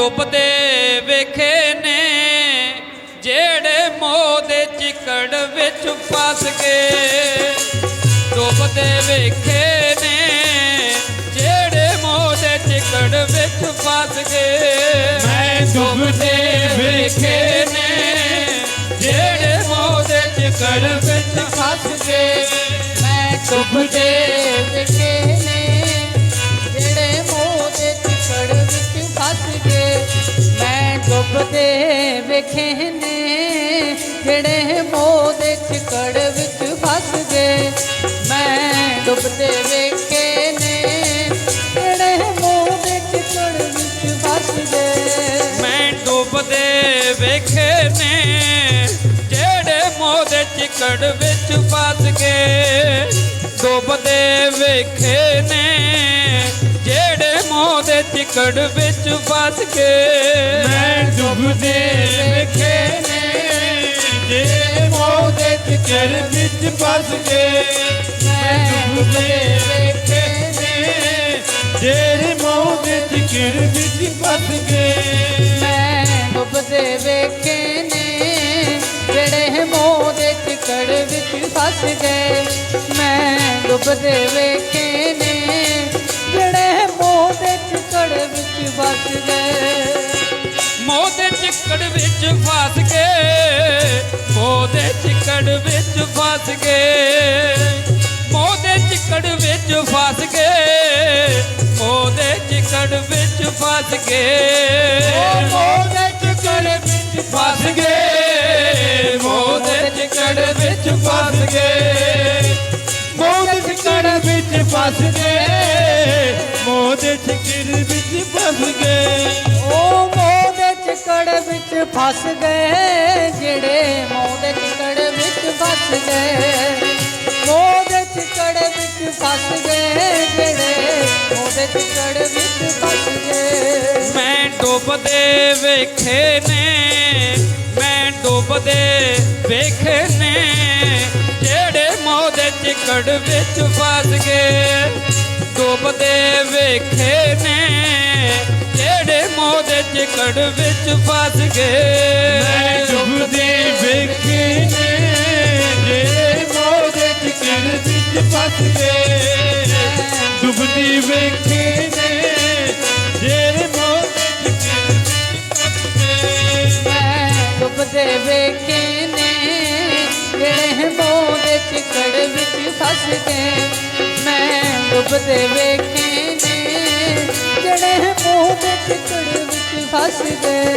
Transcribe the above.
ਡੁੱਬਦੇ ਵੇਖੇ ਨੇ, ਜਿਹੜੇ ਮੋਹ ਦੇ ਚਿਕੜ ਵਿੱਚ ਫਸ ਗਏ। ਡੁੱਬਦੇ ਵੇਖੇ ਨੇ, ਜਿਹੜੇ ਮੋਹ ਦੇ ਚਿਕੜ ਵਿੱਚ ਫਸ ਗਏ। ਮੈਂ ਡੁੱਬਦੇ ਵੇਖੇ ਨੇ, ਜਿਹੜੇ ਮੋਹ ਦੇ ਚਿਕੜ ਵਿੱਚ ਫਸ ਗਏ। ਮੈਂ ਡੁੱਬਦੇ ਵੇਖੇ ਨੇ, ਜਿਹੜੇ ਮੋਹ ਦੇ ਚਿਕੜ ਵਿੱਚ ਫਸ ਗਏ। ਮੈਂ ਡੁੱਬਦੇ ਵੇਖੇ ਨੇ, ਜਿਹੜੇ ਮੋਹ ਦੇ ਚਿਕੜ ਵਿੱਚ ਫਸ ਗਏ। ਮੈਂ ਡੁੱਬਦੇ ਵੇਖੇ ਨੇ, ਜਿਹੜੇ ਮੋਹ ਦੇ ਚਿਕੜ ਵਿੱਚ ਫਸ ਗਏ। ਡੁੱਬਦੇ ਵੇਖੇ ਨੇ, ਜਿਹੜੇ ਮੋਹ ਦੇ ਚਿਕੜ ਵਿੱਚ ਫਸ ਗਏ। ਮੈਂ ਡੁੱਬਦੇ ਨੇ ਜੇ ਮੋਹ ਦੇ ਚਿਕੜ ਵਿੱਚ ਫਸ ਗਏ ਮੈਂ ਡੁੱਬਦੇ ਵੇਖੇ ਨੇ ਜਿਹੜੇ ਮੋਹ ਦੇ ਚਿਰ ਵਿੱਚ ਫਸ ਗਏ ਮੈਂ ਡੁੱਬਦੇ ਵੇਖੇ ਨੇ, ਜਿਹੜੇ ਮੋਹ ਦੇ ਚਿਕੜ ਵਿੱਚ ਫਸ ਗਏ। ਮੈਂ ਡੁੱਬਦੇ ਵੇਖੇ ਨੇ ਮੋਹ ਚਿੱਕੜ ਵਿੱਚ ਫਸ ਗਏ ਮੋਹ ਚਿੱਕੜ ਵਿੱਚ ਫਸ ਗਏ ਮੋਹ ਚਿੱਕੜ ਵਿੱਚ ਫਸ ਗਏ ਮੋਹ ਚਿੱਕੜ ਵਿੱਚ ਫਸ ਗਏ। ਮੋਹ ਦੇ ਵਿੱਚ ਫਸ ਗਏ ਮੋਹ ਚਿੱਕੜ ਵਿੱਚ ਫਸ ਗਏ। ਮੋਹ ਦੇ ਵਿੱਚ ਫਸ ਗਏ ਮੋਹ ਦੇ ਚਿਕੜ ਵਿੱਚ ਫਸ ਗਏ। ਫਸ ਗਏ ਜਿਹੜੇ ਮੋਹ ਦੇ ਚਿਕੜ ਵਿੱਚ ਫਸ ਗਏ ਮੋਹ ਦੇ ਚਿਕੜ ਵਿੱਚ ਫਸ ਗਏ ਜਿਹੜੇ ਮੋਹ ਦੇ ਚਿਕੜ ਵਿੱਚ ਫਸ ਗਏ ਮੈਂ ਡੁੱਬਦੇ ਵੇਖੇ ਨੇ, ਮੈਂ ਡੁੱਬਦੇ ਵੇਖੇ ਨੇ, ਜਿਹੜੇ ਮੋਹ ਦੇ ਚਿਕੜ ਵਿੱਚ ਫਸ ਗਏ ਡੁੱਬਦੇ ਵੇਖੇ ਨੇ ਮੋਹ ਦੇ ਚਿਕੜ ਵਿੱਚ ਫਸ ਗਏ। ਮੈਂ ਡੁੱਬਦੇ ਵੇਖੇ ਨੇ ਜਿਹੜੇ ਮੋਹ ਦੇ ਚਿਕੜ ਵਿੱਚ ਫਸ ਗਏ। ਡੁੱਬਦੀ ਵੇਖੇ ਨੇ ਜਿਹੜੇ ਮੋਹ ਦੇ ਚਿਕੜ ਵਿੱਚ ਫਸ ਗਏ। ਮੈਂ ਡੁੱਬਦੇ ਵੇਖੇ ਨੇ ਜਿਹੜੇ ਮੋਹ ਦੇ ਚਿਕੜ ਵਿੱਚ ਫਸ ਗਏ। ਮੈਂ ਡੁੱਬਦੇ ਵੇਖੇ ਨੇ ਜਿਹੜੇ